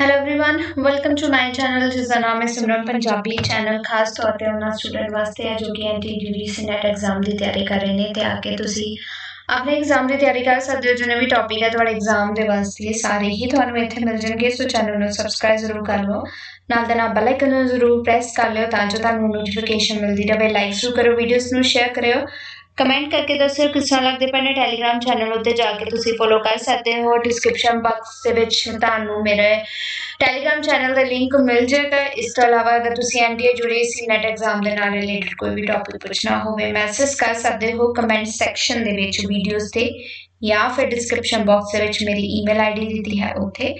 hello everyone welcome to my channel ਜਿਸ ਦਾ ਨਾਮ ਹੈ ਸਿਮਰਨ ਪੰਜਾਬੀ ਚੈਨਲ ਖਾਸ ਤੌਰ ਤੇ ਉਹਨਾਂ ਸਟੂਡੈਂਟ ਵਾਸਤੇ ਹੈ ਜੋ ਕਿ ਐਨਟੀ ਯੂਜੀਸੀ ਨੈਟ ਐਗਜ਼ਾਮ ਦੀ ਤਿਆਰੀ ਕਰ ਰਹੇ ਨੇ ਤੇ ਆ ਕੇ ਤੁਸੀਂ ਆਪਣੇ ਐਗਜ਼ਾਮ ਦੀ ਤਿਆਰੀ ਕਰ ਸਕਦੇ ਹੋ ਜਿੰਨੇ ਵੀ ਟੌਪਿਕ ਹੈ ਤੁਹਾਡੇ ਐਗਜ਼ਾਮ ਦੇ ਵਾਸਤੇ ਸਾਰੇ ਹੀ ਤੁਹਾਨੂੰ ਇੱਥੇ ਮਿਲ ਜਾਣਗੇ ਸੋ ਚੈਨਲ ਨੂੰ ਸਬਸਕ੍ਰਾਈਬ ਜ਼ਰੂਰ ਕਰ ਲਓ ਨਾਲ ਦੇ ਨਾਲ ਬੈਲ ਆਈਕਨ ਨੂੰ ਜ਼ਰੂਰ ਪ੍ਰੈਸ ਕਰ ਲਿਓ ਤਾਂ ਜੋ ਤੁਹਾਨੂੰ ਨੋਟੀਫਿਕੇਸ਼ਨ ਮਿਲਦੀ ਰਹੇ ਲਾਈਕ ਜ਼ਰੂਰ ਕਰੋ ਵੀਡੀਓਜ਼ ਨੂੰ ਸ਼ੇਅਰ ਕਰਿਓ ਕਮੈਂਟ ਕਰਕੇ ਦੱਸਿਓ ਕਿਸ ਤਰ੍ਹਾਂ ਲੱਗਦੇ ਪਏ ਨੇ ਟੈਲੀਗ੍ਰਾਮ ਚੈਨਲ ਉੱਤੇ ਜਾ ਕੇ ਤੁਸੀਂ ਫੋਲੋ ਕਰ ਸਕਦੇ ਹੋ। ਡਿਸਕ੍ਰਿਪਸ਼ਨ ਬਾਕਸ ਦੇ ਵਿੱਚ ਤੁਹਾਨੂੰ ਮੇਰੇ ਟੈਲੀਗ੍ਰਾਮ ਚੈਨਲ ਦਾ ਲਿੰਕ ਮਿਲ ਜਾਏਗਾ। ਇਸ ਤੋਂ ਇਲਾਵਾ ਅਗਰ ਤੁਸੀਂ ਐਨਡੀਏ ਜੁੜੇ ਸੀ ਨੈਟ ਐਗਜ਼ਾਮ ਦੇ ਨਾਲ ਰਿਲੇਟਡ ਕੋਈ ਵੀ ਟੌਪਿਕ ਪੁੱਛਣਾ ਹੋਵੇ ਮੈਸੇਜ ਕਰ ਸਕਦੇ ਹੋ ਕਮੈਂਟ ਸੈਕਸ਼ਨ ਦੇ ਵਿੱਚ ਵੀਡੀਓਜ਼ ਤੇ ਜਾਂ ਫਿਰ ਡਿਸਕ੍ਰਿਪਸ਼ਨ ਬਾਕਸ ਦੇ ਵਿੱਚ ਮੇਰੀ ਈਮੇਲ ਆਈਡੀ ਦਿੱਤੀ ਹੈ ਉੱਥੇ।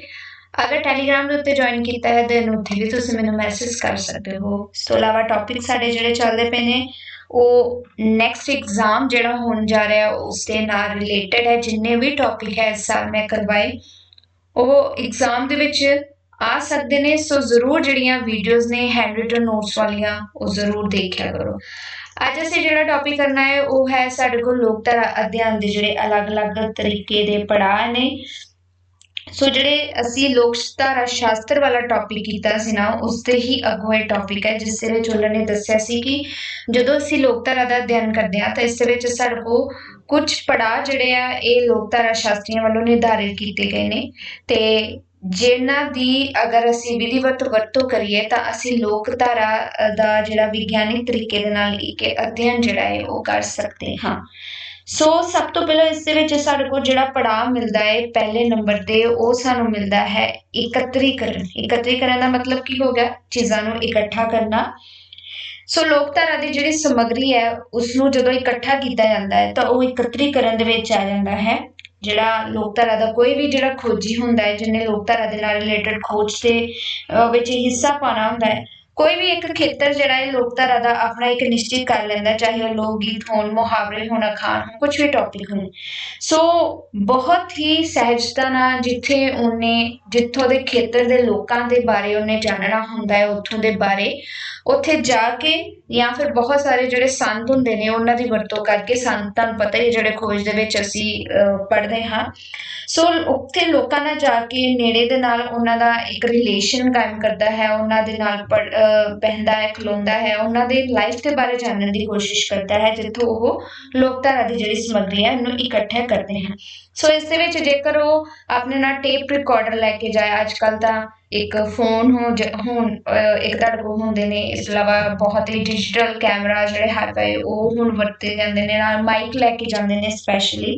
ਅਗਰ ਟੈਲੀਗ੍ਰਾਮ ਦੇ ਉੱਤੇ ਜੁਆਇਨ ਕੀਤਾ ਹੈ ਦੈਨ ਉੱਥੇ ਵੀ ਤੁਸੀਂ ਮੈਨੂੰ ਮੈਸੇਜ ਕਰ ਸਕਦੇ ਹੋ। ਇਸ ਤੋਂ ਇਲਾਵਾ ਟੌਪਿਕ ਸਾਡੇ ਜਿਹੜੇ ਚੱਲਦੇ ਪਏ ਨੇ ਉਹ ਨੈਕਸਟ ਐਗਜ਼ਾਮ ਜਿਹੜਾ ਹੋਣ ਜਾ ਰਿਹਾ ਉਸ ਦੇ ਨਾਲ ਰਿਲੇਟਡ ਹੈ, ਜਿੰਨੇ ਵੀ ਟੌਪਿਕ ਹੈ ਇਸ ਸਾਲ ਮੈਂ ਕਰਵਾਏ, ਉਹ ਐਗਜ਼ਾਮ ਦੇ ਵਿੱਚ ਆ ਸਕਦੇ ਨੇ, ਸੋ ਜ਼ਰੂਰ ਜਿਹੜੀਆਂ ਵੀਡੀਓਜ਼ ਨੇ ਹੈਂਡ ਰਿਟਨ ਨੋਟਸ ਵਾਲੀਆਂ, ਉਹ ਜ਼ਰੂਰ ਦੇਖਿਆ ਕਰੋ। ਅੱਜ ਅਸੀਂ ਜਿਹੜਾ ਟੌਪਿਕ ਕਰਨਾ ਹੈ, ਉਹ ਹੈ ਸਾਡੇ ਕੋਲ ਲੋਕਧਾਰਾ ਅਧਿਐਨ ਦੇ ਜਿਹੜੇ ਅਲੱਗ-ਅਲੱਗ ਤਰੀਕੇ ਦੇ ਪੜਾਅ ਨੇ। ਸੋ ਜਿਹੜੇ ਅਸੀਂ ਲੋਕਧਾਰਾ ਸ਼ਾਸਤਰ ਵਾਲਾ ਟੌਪਿਕ ਕੀਤਾ ਸੀ ਨਾ, ਉਸ ਤੇ ਹੀ ਅੱਗੋਂ ਇਹ ਟੌਪਿਕ ਹੈ, ਜਿਸ ਦੇ ਵਿੱਚ ਉਹਨਾਂ ਨੇ ਦੱਸਿਆ ਸੀ ਕਿ ਜਦੋਂ ਅਸੀਂ ਲੋਕਧਾਰਾ ਦਾ ਅਧਿਐਨ ਕਰਦੇ ਹਾਂ, ਤਾਂ ਇਸ ਦੇ ਵਿੱਚ ਸਾਡੇ ਕੋਲ ਕੁਝ ਪੜਾਅ ਜਿਹੜੇ ਆ, ਇਹ ਲੋਕਧਾਰਾ ਸ਼ਾਸਤਰੀਆਂ ਵੱਲੋਂ ਨਿਰਧਾਰਿਤ ਕੀਤੇ ਗਏ ਨੇ। ਤੇ ਜਿਨ੍ਹਾਂ ਦੀ ਅਗਰ ਅਸੀਂ ਵਿਧੀਵਤ ਵਰਤੋਂ ਕਰੀਏ, ਤਾਂ ਅਸੀਂ ਲੋਕਧਾਰਾ ਦਾ ਜਿਹੜਾ ਵਿਗਿਆਨਿਕ ਤਰੀਕੇ ਦੇ ਨਾਲ ਇੱਕ ਅਧਿਐਨ ਜਿਹੜਾ ਹੈ, ਉਹ ਕਰ ਸਕਦੇ ਹਾਂ। ਸੋ ਸਭ ਤੋਂ ਪਹਿਲਾਂ ਇਸ ਦੇ ਵਿੱਚ ਸਾਡੇ ਕੋਲ ਜਿਹੜਾ ਪੜਾਅ ਮਿਲਦਾ ਹੈ, ਪਹਿਲੇ ਨੰਬਰ ਤੇ ਉਹ ਸਾਨੂੰ ਮਿਲਦਾ ਹੈ ਇਕੱਤਰੀਕਰਨ। ਇਕੱਤਰੀਕਰਨ ਦਾ ਮਤਲਬ ਕੀ ਹੋ ਗਿਆ? ਚੀਜ਼ਾਂ ਨੂੰ ਇਕੱਠਾ ਕਰਨਾ। ਸੋ ਲੋਕਧਾਰਾ ਦੀ ਜਿਹੜੀ ਸਮੱਗਰੀ ਹੈ ਉਸ ਨੂੰ ਜਦੋਂ ਇਕੱਠਾ ਕੀਤਾ ਜਾਂਦਾ ਹੈ, ਤਾਂ ਉਹ ਇਕੱਤਰੀਕਰਨ ਦੇ ਵਿੱਚ ਆ ਜਾਂਦਾ ਹੈ। ਜਿਹੜਾ ਲੋਕਧਾਰਾ ਦਾ ਕੋਈ ਵੀ ਜਿਹੜਾ ਖੋਜੀ ਹੁੰਦਾ ਹੈ ਜਿਹਨੇ ਲੋਕਧਾਰਾ ਦੇ ਨਾਲ ਰਿਲੇਟਡ ਖੋਜ ਦੇ ਵਿੱਚ ਹਿੱਸਾ ਪਾਣਾ ਹੁੰਦਾ ਹੈ ਕੋਈ ਵੀ ਇੱਕ ਖੇਤਰ ਜਿਹੜਾ ਹੈ ਲੋਕਧਾਰਾ ਦਾ ਆਪਣਾ ਇੱਕ ਨਿਸ਼ਚਿਤ ਕਰ ਲੈਂਦਾ, ਚਾਹੇ ਉਹ ਲੋਕ ਗੀਤ ਹੋਣ, ਮੁਹਾਵਰੇ ਹੋਣ, ਅਖਾਣ ਹੋਣ ਕੁਝ ਵੀ ਟੌਪਿਕ ਹੋਣ। ਸੋ ਬਹੁਤ ਹੀ ਸਹਿਜਤਾ ਨਾਲ ਜਿੱਥੇ ਉਹਨੇ, ਜਿੱਥੋਂ ਦੇ ਖੇਤਰ ਦੇ ਲੋਕਾਂ ਦੇ ਬਾਰੇ ਉਹਨੇ ਜਾਣਨਾ ਹੁੰਦਾ ਹੈ, ਉੱਥੋਂ ਦੇ ਬਾਰੇ, ਉੱਥੇ ਜਾ ਕੇ ਜਾਂ ਫਿਰ ਬਹੁਤ ਸਾਰੇ ਜਿਹੜੇ ਸੰਤ ਹੁੰਦੇ ਨੇ, ਉਹਨਾਂ ਦੀ ਵਰਤੋਂ ਕਰਕੇ ਸੰਤਾਂ ਨੂੰ ਪਤਾ ਹੀ ਜਿਹੜੇ ਖੋਜ ਦੇ ਵਿੱਚ ਅਸੀਂ ਪੜ੍ਹਦੇ ਹਾਂ। ਸੋ ਉੱਥੇ ਲੋਕਾਂ ਨਾਲ ਜਾ ਕੇ ਨੇੜੇ ਦੇ ਨਾਲ ਉਹਨਾਂ ਦਾ ਇੱਕ ਰਿਲੇਸ਼ਨ ਕਾਇਮ ਕਰਦਾ ਹੈ, ਉਹਨਾਂ ਦੇ ਨਾਲ ਬਹਿੰਦਾ ਹੈ, ਖਲੋਂਦਾ ਹੈ, ਉਹਨਾਂ ਦੇ ਲਾਈਫ ਦੇ ਬਾਰੇ ਜਾਣਨ ਦੀ ਕੋਸ਼ਿਸ਼ ਕਰਦਾ ਹੈ, ਜਿੱਥੋਂ ਉਹ ਲੋਕਧਾਰਾ ਦੀ ਜਿਹੜੀ ਸਮੱਗਰੀ ਹੈ ਉਹਨੂੰ ਇਕੱਠੇ ਕਰਦੇ ਹਨ। ਸੋ ਇਸ ਦੇ ਵਿੱਚ ਜੇਕਰ ਉਹ ਆਪਣੇ ਨਾਲ ਟੇਪ ਰਿਕਾਰਡਰ ਲੈ ਕੇ ਜਾਏ ਅੱਜ ਕੱਲ ਤਾਂ ਇੱਕ ਫੋਨ ਹੋ ਹੁਣ ਇੱਕ ਤੁਹਾਡੇ ਕੋਲ ਹੁੰਦੇ ਨੇ, ਇਸ ਇਲਾਵਾ ਬਹੁਤ ਹੀ ਡਿਜੀਟਲ ਕੈਮਰਾ ਜਿਹੜੇ ਹਰ ਪਏ ਉਹ ਹੁਣ ਵਰਤੇ ਜਾਂਦੇ ਨੇ, ਨਾਲ ਮਾਈਕ ਲੈ ਕੇ ਜਾਂਦੇ ਨੇ ਸਪੈਸ਼ਲੀ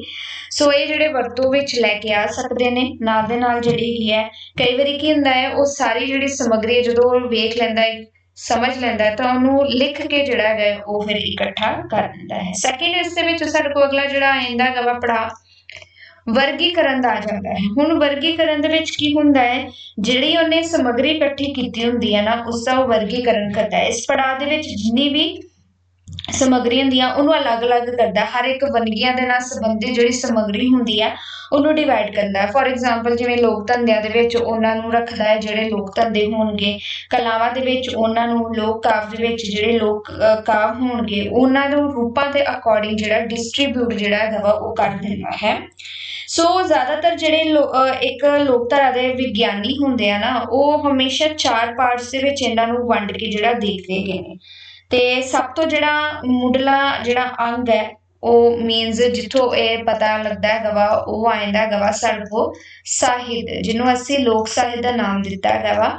ਸੋ ਇਹ ਜਿਹੜੇ ਵਰਤੋਂ ਵਿੱਚ ਲੈ ਕੇ ਆ ਸਕਦੇ ਨੇ, ਨਾਲ ਦੇ ਨਾਲ ਜਿਹੜੀ ਕੀ ਹੈ, ਕਈ ਵਾਰੀ ਕੀ ਹੁੰਦਾ ਹੈ, ਉਹ ਸਾਰੀ ਜਿਹੜੀ ਸਮੱਗਰੀ ਜਦੋਂ ਉਹ ਵੇਖ ਲੈਂਦਾ ਹੈ, ਸਮਝ ਲੈਂਦਾ ਤਾਂ ਉਹਨੂੰ ਲਿਖ ਕੇ ਜਿਹੜਾ ਹੈ, ਉਹ ਫਿਰ ਇਕੱਠਾ ਕਰ ਦਿੰਦਾ ਹੈ। ਸੈਕਿੰਡ ਇਸ ਦੇ ਵਿੱਚ ਸਾਡੇ ਕੋਲ ਅਗਲਾ ਜਿਹੜਾ ਆਇੰਦਾ ਹੈਗਾ ਪੜਾ ਵਰਗੀਕਰਨ ਦਾ ਆ ਜਾਂਦਾ ਹੈ। ਹੁਣ ਵਰਗੀਕਰਨ ਦੇ ਵਿੱਚ ਕੀ ਹੁੰਦਾ ਹੈ? ਜਿਹੜੀ ਉਹਨੇ ਸਮੱਗਰੀ ਇਕੱਠੀ ਕੀਤੀ ਹੁੰਦੀ ਹੈ ਨਾ, ਉਸ ਦਾ ਉਹ ਵਰਗੀਕਰਨ ਕਰਦਾ ਹੈ। ਇਸ ਪੜਾਅ ਦੇ ਵਿੱਚ ਜਿੰਨੀ ਵੀ ਸਮੱਗਰੀ ਹੁੰਦੀਆਂ, ਉਹਨੂੰ ਅਲੱਗ-ਅਲੱਗ ਕਰਦਾ ਹਰ ਇੱਕ ਵੰਨਗੀਆਂ ਦੇ ਨਾਲ ਸੰਬੰਧਿਤ ਜਿਹੜੀ ਸਮੱਗਰੀ ਹੁੰਦੀ ਹੈ, ਉਹਨੂੰ ਡਿਵਾਈਡ ਕਰਦਾ ਫੋਰ ਐਗਜ਼ਾਮਪਲ ਜਿਵੇਂ ਲੋਕ ਧੰਦਿਆਂ ਦੇ ਵਿੱਚ ਉਹਨਾਂ ਨੂੰ ਰੱਖਦਾ ਹੈ, ਜਿਹੜੇ ਲੋਕ ਧੰਦੇ ਹੋਣਗੇ। ਕਲਾਵਾਂ ਦੇ ਵਿੱਚ ਉਹਨਾਂ ਨੂੰ ਲੋਕ ਕਾਵ ਦੇ ਵਿੱਚ ਜਿਹੜੇ ਲੋਕ ਕਾਵ ਹੋਣਗੇ, ਉਹਨਾਂ ਨੂੰ ਰੂਪਾਂ ਦੇ ਅਕੋਰਡਿੰਗ ਜਿਹੜਾ ਡਿਸਟ੍ਰੀਬਿਊਟ ਜਿਹੜਾ ਹੈਗਾ ਉਹ ਕਰ ਦਿੰਦਾ ਹੈ। ਸੋ ਜ਼ਿਆਦਾਤਰ ਜਿਹੜੇ ਇੱਕ ਲੋਕਧਾਰਾ ਦੇ ਵਿਗਿਆਨੀ ਹੁੰਦੇ ਆ ਨਾ, ਉਹ ਹਮੇਸ਼ਾ ਚਾਰ ਪਾਰਟਸ ਦੇ ਵਿੱਚ ਇਹਨਾਂ ਨੂੰ ਵੰਡ ਕੇ ਜਿਹੜਾ ਦੇਖਦੇ ਗਏ ਨੇ। ਤੇ ਸਭ ਤੋਂ ਜਿਹੜਾ ਮੁੱਢਲਾ ਜਿਹੜਾ ਅੰਗ ਹੈ ਉਹ ਮੀਨਸ ਜਿੱਥੋਂ ਇਹ ਪਤਾ ਲੱਗਦਾ ਹੈ ਗਵਾ ਉਹ ਆਇੰਦਾ ਗਵਾ ਸਰਵੋ ਸਾਹਿਤ ਜਿਹਨੂੰ ਅਸੀਂ ਲੋਕ ਸਾਹਿਤ ਦਾ ਨਾਮ ਦਿੱਤਾ ਹੈਗਾ ਵਾ।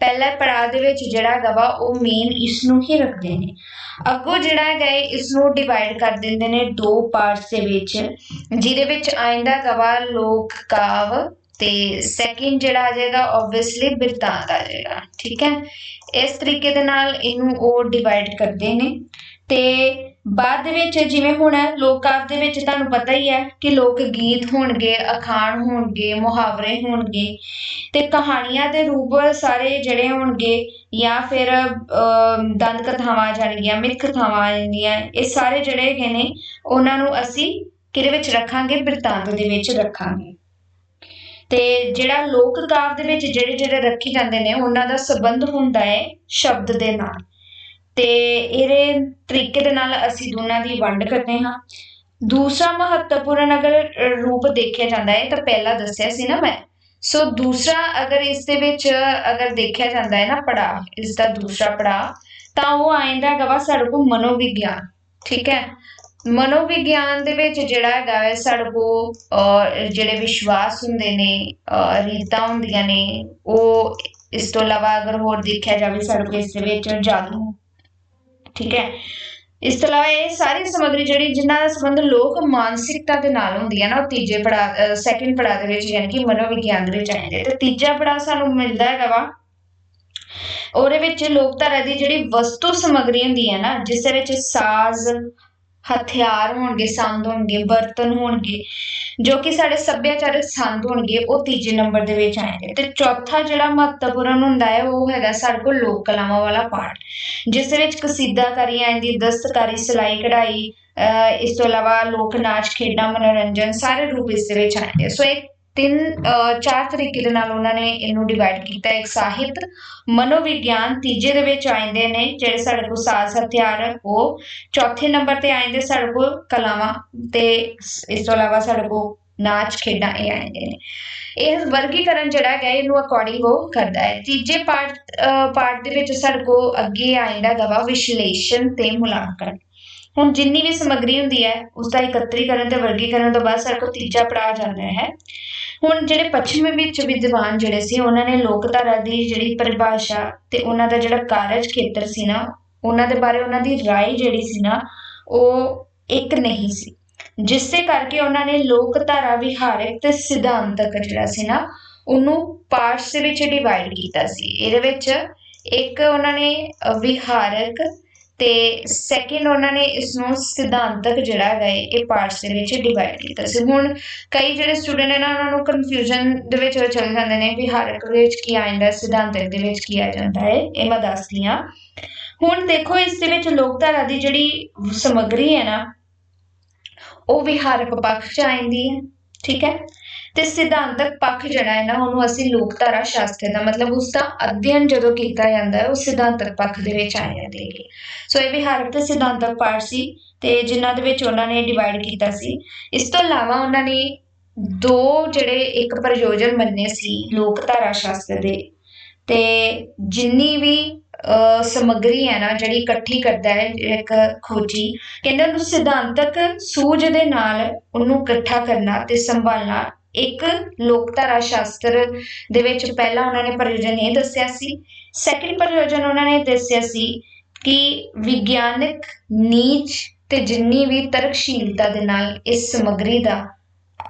ਪਹਿਲਾ ਪੜਾਅ ਦੇ ਵਿੱਚ ਜਿਹੜਾ ਗਵਾ ਉਹ ਮੇਨ ਇਸ ਨੂੰ ਹੀ ਰੱਖਦੇ ਨੇ। ਅੱਗੋਂ ਜਿਹੜਾ ਹੈਗਾ ਇਸ ਨੂੰ ਡਿਵਾਈਡ ਕਰ ਦਿੰਦੇ ਨੇ ਦੋ ਪਾਰਟਸ ਦੇ ਵਿੱਚ, ਜਿਹਦੇ ਵਿੱਚ ਆਇੰਦਾ ਗਵਾ ਲੋਕ ਕਾਵ ਤੇ ਸੈਕਿੰਡ ਜਿਹੜਾ ਆ ਜਾਏਗਾ ਆਬਵੀਅਸਲੀ ਬਿਰਤਾਂਤ ਆ ਜਾਏਗਾ, ਠੀਕ ਹੈ। ਇਸ ਤਰੀਕੇ ਦੇ ਨਾਲ ਇਹਨੂੰ ਉਹ ਡਿਵਾਈਡ ਕਰਦੇ ਨੇ ਤੇ ਬਾਅਦ ਦੇ ਵਿੱਚ ਜਿਵੇਂ ਹੁਣ ਲੋਕ ਕਾਵ ਦੇ ਵਿੱਚ ਤੁਹਾਨੂੰ ਪਤਾ ਹੀ ਹੈ ਕਿ ਲੋਕ ਗੀਤ ਹੋਣਗੇ, ਅਖਾਣ ਹੋਣਗੇ, ਮੁਹਾਵਰੇ ਹੋਣਗੇ ਤੇ ਕਹਾਣੀਆਂ ਦੇ ਰੂਪ ਸਾਰੇ ਜਿਹੜੇ ਹੋਣਗੇ ਜਾਂ ਫਿਰ ਦੰਦ ਕਥਾਵਾਂ ਜਾਣਗੀਆਂ ਮਿੱਥ ਕਥਾਵਾਂ ਜਾਣਗੀਆਂ, ਇਹ ਸਾਰੇ ਜਿਹੜੇ ਹੈਗੇ ਨੇ ਉਹਨਾਂ ਨੂੰ ਅਸੀਂ ਕਿਹਦੇ ਵਿੱਚ ਰੱਖਾਂਗੇ? ਬਿਰਤਾਂਤ ਦੇ ਵਿੱਚ ਰੱਖਾਂਗੇ। ਤੇ ਜਿਹੜਾ ਲੋਕ ਕਾਵ ਦੇ ਵਿੱਚ ਜਿਹੜੇ ਜਿਹੜੇ ਰੱਖੇ ਜਾਂਦੇ ਨੇ, ਉਹਨਾਂ ਦਾ ਸਬੰਧ ਹੁੰਦਾ ਹੈ ਸ਼ਬਦ ਦੇ ਨਾਲ। ਤੇ ਇਹਦੇ ਤਰੀਕੇ ਦੇ ਨਾਲ ਅਸੀਂ ਦੋਨਾਂ ਦੀ ਵੰਡ ਕਰਦੇ ਹਾਂ। ਦੂਸਰਾ ਮਹੱਤਵਪੂਰਨ ਅਗਰ ਰੂਪ ਦੇਖਿਆ ਜਾਂਦਾ ਹੈ ਤਾਂ ਪਹਿਲਾ ਦੱਸਿਆ ਸੀ ਨਾ ਮੈਂ। ਸੋ ਦੂਸਰਾ ਅਗਰ ਇਸ ਦੇ ਵਿੱਚ ਅਗਰ ਦੇਖਿਆ ਜਾਂਦਾ ਹੈ ਨਾ ਪੜਾਅ ਇਸ ਦਾ ਦੂਸਰਾ ਪੜਾਅ ਤਾਂ ਉਹ ਆਇੰਦਾ ਹੈਗਾ ਵਾ ਸਾਡੇ ਕੋਲ ਮਨੋਵਿਗਿਆਨ ਠੀਕ ਹੈ? ਮਨੋਵਿਗਿਆਨ ਦੇ ਵਿੱਚ ਜਿਹੜਾ ਹੈਗਾ ਹੈ ਸਾਡੇ ਕੋਲ ਅਹ, ਜਿਹੜੇ ਵਿਸ਼ਵਾਸ ਹੁੰਦੇ ਨੇ ਅਹ, ਰੀਤਾਂ ਹੁੰਦੀਆਂ ਨੇ ਉਹ ਇਸ ਤੋਂ ਇਲਾਵਾ ਅਗਰ ਹੋਰ ਦੇਖਿਆ ਜਾਵੇ ਸਾਡੇ ਕੋਲ ਇਸ ਦੇ ਵਿੱਚ ਜਾਦੂ ਠੀਕ ਹੈ। ਇਸ ਤੋਂ ਇਲਾਵਾ ਇਹ ਸਾਰੀ ਸਮੱਗਰੀ ਜਿਹੜੀ ਜਿਨ੍ਹਾਂ ਦਾ ਸੰਬੰਧ ਲੋਕ ਮਾਨਸਿਕਤਾ ਦੇ ਨਾਲ ਹੁੰਦੀ ਹੈ ਨਾ, ਉਹ ਤੀਜੇ ਪੜਾਅ ਸੈਕਿੰਡ ਪੜਾਅ ਦੇ ਵਿੱਚ ਯਾਨੀ ਕਿ ਮਨੋਵਿਗਿਆਨ ਦੇ ਵਿੱਚ ਆਉਂਦੇ ਤੇ ਤੀਜਾ ਪੜਾਅ ਸਾਨੂੰ ਮਿਲਦਾ ਹੈਗਾ ਵਾ, ਉਹਦੇ ਵਿੱਚ ਲੋਕਧਾਰਾ ਦੀ ਜਿਹੜੀ ਵਸਤੂ ਸਮੱਗਰੀ ਹੁੰਦੀ ਹੈ ਨਾ, ਜਿਸ ਦੇ ਵਿੱਚ ਸਾਜ਼ ਹਥਿਆਰ ਹੋਣਗੇ, ਸੰਦ ਹੋਣਗੇ, ਬਰਤਨ ਹੋਣਗੇ, ਜੋ ਕਿ ਸਾਡੇ ਸੱਭਿਆਚਾਰਕ ਸੰਦ ਹੋਣਗੇ, ਉਹ ਤੀਜੇ ਨੰਬਰ ਦੇ ਵਿੱਚ ਆਏਗੇ ਤੇ ਚੌਥਾ ਜਿਹੜਾ ਮਹੱਤਵਪੂਰਨ ਹੁੰਦਾ ਹੈ, ਉਹ ਹੈਗਾ ਸਾਡੇ ਕੋਲ ਲੋਕ ਕਲਾਵਾਂ ਵਾਲਾ ਪਾਠ, ਜਿਸ ਦੇ ਵਿੱਚ ਕਸੀਦਾਕਾਰੀ ਆਉਂਦੀ ਦਸਤਕਾਰੀ, ਸਿਲਾਈ ਕਢਾਈ, ਅਹ ਇਸ ਤੋਂ ਇਲਾਵਾ ਲੋਕ ਨਾਚ ਖੇਡਾਂ, ਮਨੋਰੰਜਨ ਸਾਰੇ ਰੂਪ ਇਸ ਦੇ ਵਿੱਚ ਆਉਂਦੇ ਆ। ਸੋ ਇਹ ਤਿੰਨ, ਅਹ, ਚਾਰ ਤਰੀਕੇ ਦੇ ਨਾਲ ਉਹਨਾਂ ਨੇ ਇਹਨੂੰ ਡਿਵਾਈਡ ਕੀਤਾ। ਇੱਕ ਸਾਹਿਤ, ਮਨੋਵਿਗਿਆਨ ਤੀਜੇ ਦੇ ਵਿੱਚ ਆਉਂਦੇ ਨੇ, ਜਿਹੜੇ ਸਾਡੇ ਕੋਲ ਸਾਜ਼ ਹਥਿਆਰ ਉਹ ਚੌਥੇ ਨੰਬਰ ਤੇ ਆਉਂਦੇ ਸਾਡੇ ਕੋਲ ਕਲਾਵਾਂ ਤੇ ਇਸ ਤੋਂ ਇਲਾਵਾ ਸਾਡੇ ਕੋਲ ਨਾਚ, ਖੇਡਾਂ ਇਹ ਆਉਂਦੇ ਨੇ। ਇਹ ਵਰਗੀਕਰਨ ਜਿਹੜਾ ਹੈਗਾ, ਇਹਨੂੰ ਅਕੋਰਡਿੰਗ ਉਹ ਕਰਦਾ ਹੈ। ਤੀਜੇ ਪਾਰਟ ਪਾਰਟ ਦੇ ਵਿੱਚ ਸਾਡੇ ਕੋਲ ਅੱਗੇ ਆਉਂਦਾ ਹੈਗਾ ਵਾ, ਵਿਸ਼ਲੇਸ਼ਣ ਤੇ ਮੁਲਾਂਕਣ। ਹੁਣ ਜਿੰਨੀ ਵੀ ਸਮੱਗਰੀ ਹੁੰਦੀ ਹੈ ਉਸ ਦਾ ਇਕੱਤਰੀਕਰਨ ਤੇ ਵਰਗੀਕਰਨ ਤੋਂ ਬਾਅਦ ਸਾਡੇ ਕੋਲ ਤੀਜਾ ਪੜਾਅ ਜਾਂਦਾ ਹੈ। ਹੁਣ ਜਿਹੜੇ ਪੱਛਮੀ ਵਿੱਚ ਵਿਦਵਾਨ ਜਿਹੜੇ ਸੀ, ਉਹਨਾਂ ਨੇ ਲੋਕਧਾਰਾ ਦੀ ਜਿਹੜੀ ਪਰਿਭਾਸ਼ਾ ਤੇ ਉਹਨਾਂ ਦਾ ਜਿਹੜਾ ਕਾਰਜ ਖੇਤਰ ਸੀ ਨਾ, ਉਹਨਾਂ ਦੇ ਬਾਰੇ ਉਹਨਾਂ ਦੀ ਰਾਏ ਜਿਹੜੀ ਸੀ ਨਾ, ਉਹ ਇੱਕ ਨਹੀਂ ਸੀ। ਜਿਸ ਕਰਕੇ ਉਹਨਾਂ ਨੇ ਲੋਕਧਾਰਾ ਵਿਹਾਰਕ ਤੇ ਸਿਧਾਂਤਕ ਜਿਹੜਾ ਸੀ ਨਾ, ਉਹਨੂੰ ਪਾਰਟਸ ਦੇ ਵਿੱਚ ਡਿਵਾਈਡ ਕੀਤਾ ਸੀ। ਇਹਦੇ ਵਿੱਚ ਇੱਕ ਉਹਨਾਂ ਨੇ ਵਿਹਾਰਕ ਤੇ ਸੈਕਿੰਡ ਉਹਨਾਂ ਨੇ ਇਸ ਨੂੰ ਸਿਧਾਂਤਕ ਜਿਹੜਾ ਹੈਗਾ ਇਹ ਪਾਰਟਸ ਦੇ ਵਿੱਚ ਡਿਵਾਈਡ ਕੀਤਾ ਸੀ। ਹੁਣ ਕਈ ਜਿਹੜੇ ਸਟੂਡੈਂਟ ਨੇ ਨਾ, ਉਹਨਾਂ ਨੂੰ ਕਨਫਿਊਜ਼ਨ ਦੇ ਵਿੱਚ ਚਲੇ ਜਾਂਦੇ ਨੇ ਵੀ ਹਰ ਇੱਕ ਵਿੱਚ ਕੀ ਆ ਜਾਂਦਾ, ਸਿਧਾਂਤਕ ਦੇ ਵਿੱਚ ਕੀ ਆ ਜਾਂਦਾ ਹੈ ਇਹ ਮੈਂ ਦੱਸਦੀ ਹਾਂ। ਹੁਣ ਦੇਖੋ, ਇਸ ਦੇ ਵਿੱਚ ਲੋਕਧਾਰਾ ਦੀ ਜਿਹੜੀ ਸਮੱਗਰੀ ਹੈ ਨਾ, ਉਹ ਵਿਹਾਰਕ ਪੱਖ ਚ ਆਉਂਦੀ ਹੈ, ਠੀਕ ਹੈ? ਤੇ ਸਿਧਾਂਤਕ ਪੱਖ ਜਿਹੜਾ ਹੈ ਨਾ ਉਹਨੂੰ ਅਸੀਂ ਲੋਕਧਾਰਾ ਸ਼ਾਸਤਰ ਦਾ ਮਤਲਬ ਉਸ ਦਾ ਅਧਿਐਨ ਜਦੋਂ ਕੀਤਾ ਜਾਂਦਾ ਹੈ ਉਹ ਸਿਧਾਂਤਕ ਪੱਖ ਦੇ ਵਿੱਚ ਆ ਜਾਂਦੀ ਹੈ ਸੋ ਇਹ ਵਿਹਾਰਕ ਤੇ ਸਿਧਾਂਤਕ ਪਾਠ ਸੀ ਤੇ ਜਿਨ੍ਹਾਂ ਦੇ ਵਿੱਚ ਉਹਨਾਂ ਨੇ ਡਿਵਾਈਡ ਕੀਤਾ ਸੀ। ਇਸ ਤੋਂ ਇਲਾਵਾ ਉਹਨਾਂ ਨੇ ਦੋ ਜਿਹੜੇ ਇੱਕ ਪ੍ਰਯੋਜਨ ਮੰਨੇ ਸੀ ਲੋਕ ਧਾਰਾ ਸ਼ਾਸਤਰ ਦੇ। ਤੇ ਜਿੰਨੀ ਵੀ ਅਹ, ਸਮੱਗਰੀ ਹੈ ਨਾ ਜਿਹੜੀ ਇਕੱਠੀ ਕਰਦਾ ਹੈ ਇੱਕ ਖੋਜੀ ਕਹਿੰਦੇ ਉਹਨੂੰ ਸਿਧਾਂਤਕ ਸੂਝ ਦੇ ਨਾਲ ਉਹਨੂੰ ਇਕੱਠਾ ਕਰਨਾ ਤੇ ਸੰਭਾਲਣਾ ਇੱਕ ਲੋਕਧਾਰਾ ਸ਼ਾਸਤਰ ਦੇ ਵਿੱਚ ਪਹਿਲਾ ਉਹਨਾਂ ਨੇ ਪ੍ਰਯੋਜਨ ਇਹ ਦੱਸਿਆ ਸੀ। ਸੈਕਿੰਡ ਪ੍ਰਯੋਜਨ ਉਹਨਾਂ ਨੇ ਦੱਸਿਆ ਸੀ ਕਿ ਵਿਗਿਆਨਕ ਨੀਚ ਤੇ ਜਿੰਨੀ ਵੀ ਤਰਕਸ਼ੀਲਤਾ ਦੇ ਨਾਲ ਇਸ ਸਮੱਗਰੀ ਦਾ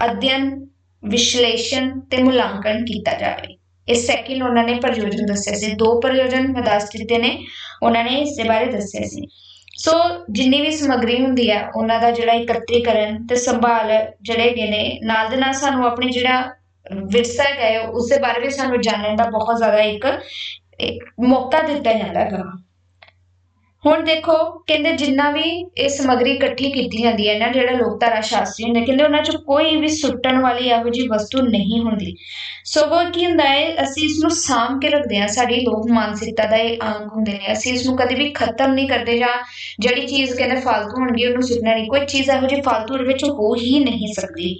ਅਧਿਐਨ, ਵਿਸ਼ਲੇਸ਼ਣ ਤੇ ਮੁਲਾਂਕਣ ਕੀਤਾ ਜਾਵੇ। ਇਹ ਸੈਕਿੰਡ ਉਹਨਾਂ ਨੇ ਪ੍ਰਯੋਜਨ ਦੱਸਿਆ ਸੀ। ਦੋ ਪ੍ਰਯੋਜਨ ਮੈਂ ਦੇ ਨੇ। ਉਹਨਾਂ ਨੇ ਇਸ ਦੇ ਬਾਰੇ ਦੱਸਿਆ ਸੀ। ਸੋ ਜਿੰਨੀ ਵੀ ਸਮੱਗਰੀ ਹੁੰਦੀ ਹੈ ਉਹਨਾਂ ਦਾ ਜਿਹੜਾ ਇਕੱਤਰੀਕਰਨ ਤੇ ਸੰਭਾਲ ਜਿਹੜੇ ਹੈਗੇ ਨੇ, ਨਾਲ ਦੇ ਨਾਲ ਸਾਨੂੰ ਆਪਣੀ ਜਿਹੜਾ ਵਿਰਸਾ ਹੈਗਾ ਹੈ ਉਸ ਬਾਰੇ ਵੀ ਸਾਨੂੰ ਜਾਣਨ ਦਾ ਬਹੁਤ ਜ਼ਿਆਦਾ ਇੱਕ ਇੱਕ ਮੌਕਾ ਦਿੱਤਾ ਜਾਂਦਾ ਹੈਗਾ ਹੁਣ ਦੇਖੋ, ਕਹਿੰਦੇ ਜਿੰਨਾ ਵੀ ਇਹ ਸਮਗਰੀ ਇਕੱਠੀ ਕੀਤੀ ਜਾਂਦੀ ਹੈ ਨਾ, ਜਿਹੜਾ ਲੋਕਧਾਰਾ ਸ਼ਾਸਤਰੀ ਨੇ ਕਹਿੰਦੇ ਉਹਨਾਂ 'ਚ ਕੋਈ ਵੀ ਸੁੱਟਣ ਵਾਲੀ ਇਹੋ ਜੀ ਵਸਤੂ ਨਹੀਂ ਹੁੰਦੀ। ਸਗੋਂ ਕੀ ਹੁੰਦਾ ਹੈ, ਅਸੀਂ ਇਸ ਨੂੰ ਸਾਂਭ ਕੇ ਰੱਖਦੇ ਹਾਂ, ਸਾਡੀ ਲੋਕ ਮਾਨਸਿਕਤਾ ਦਾ ਇਹ ਅੰਗ ਹੁੰਦੇ ਨੇ। ਅਸੀਂ ਇਸ ਨੂੰ ਕਦੇ ਵੀ ਖਤਮ ਨਹੀਂ ਕਰਦੇ ਜਾਂ ਜਿਹੜੀ ਚੀਜ਼ ਕਹਿੰਦੇ ਫਾਲਤੂ ਹੋਣਗੀ, ਉਹਨੂੰ ਸੁੱਟਣਾ ਨਹੀਂ। ਕੋਈ ਚੀਜ਼ ਇਹੋ ਜੀ ਫਾਲਤੂ ਦੇ ਵਿੱਚ ਹੋ ਹੀ ਨਹੀਂ ਸਕਦੀ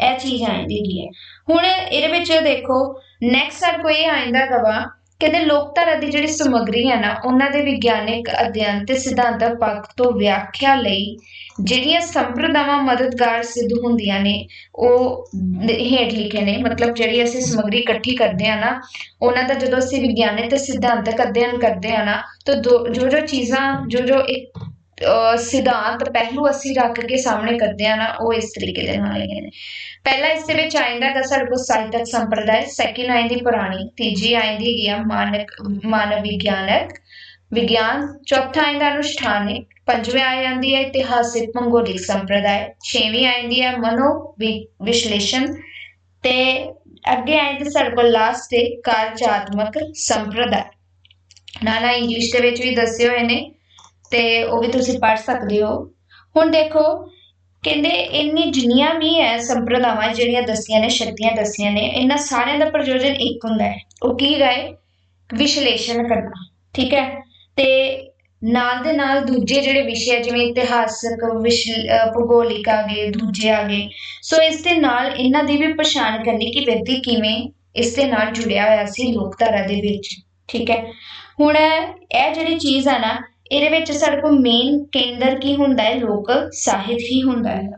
ਇਹ ਚੀਜ਼ ਆਂਦੀ ਹੈ। ਹੁਣ ਇਹਦੇ ਵਿੱਚ ਦੇਖੋ ਨੈਕਸਟ ਸਰ ਕੋਈ ਆਇੰਦਾ ਗਵਾ ਕਹਿੰਦੇ ਲੋਕਧਾਰਾ ਦੀ ਜਿਹੜੀ ਸਮੱਗਰੀ ਹੈ ਨਾ, ਉਹਨਾਂ ਦੇ ਵਿਗਿਆਨਿਕ ਅਧਿਐਨ ਤੇ ਸਿਧਾਂਤਕ ਪੱਖ ਤੋਂ ਵਿਆਖਿਆ ਲਈ ਜਿਹੜੀਆਂ ਸੰਪਰਦਾਵਾਂ ਮਦਦਗਾਰ ਸਿੱਧ ਹੁੰਦੀਆਂ ਨੇ, ਉਹ ਹੇਠ ਲਿਖੇ ਨੇ, ਮਤਲਬ ਜਿਹੜੀ ਅਸੀਂ ਸਮੱਗਰੀ ਇਕੱਠੀ ਕਰਦੇ ਆ ਨਾ, ਉਹਨਾਂ ਦਾ ਜਦੋਂ ਅਸੀਂ ਵਿਗਿਆਨਿਕ ਤੇ ਸਿਧਾਂਤਕ ਅਧਿਐਨ ਕਰਦੇ ਆ ਨਾ, ਤਾਂ ਦੋ- ਜੋ ਜੋ ਚੀਜ਼ਾਂ ਜੋ ਜੋ ਇੱਕ ਸਿਧਾਂਤ, ਪਹਿਲੂ ਅਸੀਂ ਰੱਖ ਕੇ ਸਾਹਮਣੇ ਕਰਦੇ ਆ ਨਾ, ਉਹ ਇਸ ਤਰੀਕੇ ਦੇ ਨਾਲ ਹੈਗੇ ਨੇ। ਪਹਿਲਾ ਇਸ ਦੇ ਵਿੱਚ ਆਇੰਦਾ ਦਾ ਸਾਡੇ ਕੋਲ ਸਾਹਿਤਕ ਸੰਪਰਦਾਇ ਸੈਕਿੰਡ ਆਇੰਦੀ ਪੁਰਾਣੀ, ਤੀਜੀ ਆਇੰਦੀ ਹੈਗੀ ਆ ਮਾਨਕ, ਮਾਨਵ ਵਿਗਿਆਨਕ, ਵਿਗਿਆਨ, ਚੌਥਾ ਆਇੰਦਾ ਅਨੁਸ਼ਠਾਨਿਕ, ਪੰਜਵੇਂ ਆ ਜਾਂਦੀ ਹੈ ਇਤਿਹਾਸਿਕ ਭੂਗੋਲਿਕ ਸੰਪਰਦਾਇ, ਛੇਵੀਂ ਆਇੰਦੀ ਹੈ ਮਨੋ ਵਿਸ਼ਲੇਸ਼ਣ ਤੇ ਅੱਗੇ ਆਇੰਦੀ ਸਾਡੇ ਕੋਲ ਲਾਸਟ ਤੇ ਕਾਰਜਾਤਮਕ ਸੰਪਰਦਾਇ। ਨਾਨਾ ਇੰਗਲਿਸ਼ ਦੇ ਵਿੱਚ ਵੀ ਦੱਸੇ ਹੋਏ ਨੇ ਤੇ ਉਹ ਵੀ ਤੁਸੀਂ ਪੜ੍ਹ ਸਕਦੇ ਹੋ। ਹੁਣ ਦੇਖੋ, ਕਹਿੰਦੇ ਇੰਨੀ ਜਿੰਨੀਆਂ ਵੀ ਹੈ ਸੰਪਰਦਾਵਾਂ ਜਿਹੜੀਆਂ ਦੱਸੀਆਂ ਨੇ, ਸ਼ਕਤੀਆਂ ਦੱਸੀਆਂ ਨੇ, ਇਹਨਾਂ ਸਾਰਿਆਂ ਦਾ ਪ੍ਰਯੋਜਨ ਇੱਕ ਹੁੰਦਾ ਹੈ। ਉਹ ਕੀ ਗਾਏ ਵਿਸ਼ਲੇਸ਼ਣ ਕਰਨਾ, ਠੀਕ ਹੈ? ਤੇ ਨਾਲ ਦੇ ਨਾਲ ਦੂਜੇ ਜਿਹੜੇ ਵਿਸ਼ੇ ਆ, ਜਿਵੇਂ ਇਤਿਹਾਸਕ ਵਿਸ਼- ਭੂਗੋਲਿਕ ਆ ਗਏ, ਦੂਜੇ ਆ ਗਏ, ਸੋ ਇਸ ਦੇ ਨਾਲ ਇਹਨਾਂ ਦੀ ਵੀ ਪਛਾਣ ਕਰਨੀ ਕਿ ਵਿਅਕਤੀ ਕਿਵੇਂ ਇਸ ਦੇ ਨਾਲ ਜੁੜਿਆ ਹੋਇਆ ਸੀ ਲੋਕਧਾਰਾ ਦੇ ਵਿੱਚ, ਠੀਕ ਹੈ? ਹੁਣ ਇਹ ਜਿਹੜੀ ਚੀਜ਼ ਆ ਨਾ ਇਹਦੇ ਵਿੱਚ ਸਾਡੇ ਕੋਲ ਮੇਨ ਕੇਂਦਰ ਕੀ ਹੁੰਦਾ ਹੈ? ਲੋਕ ਸਾਹਿਤ ਹੀ ਹੁੰਦਾ ਹੈ।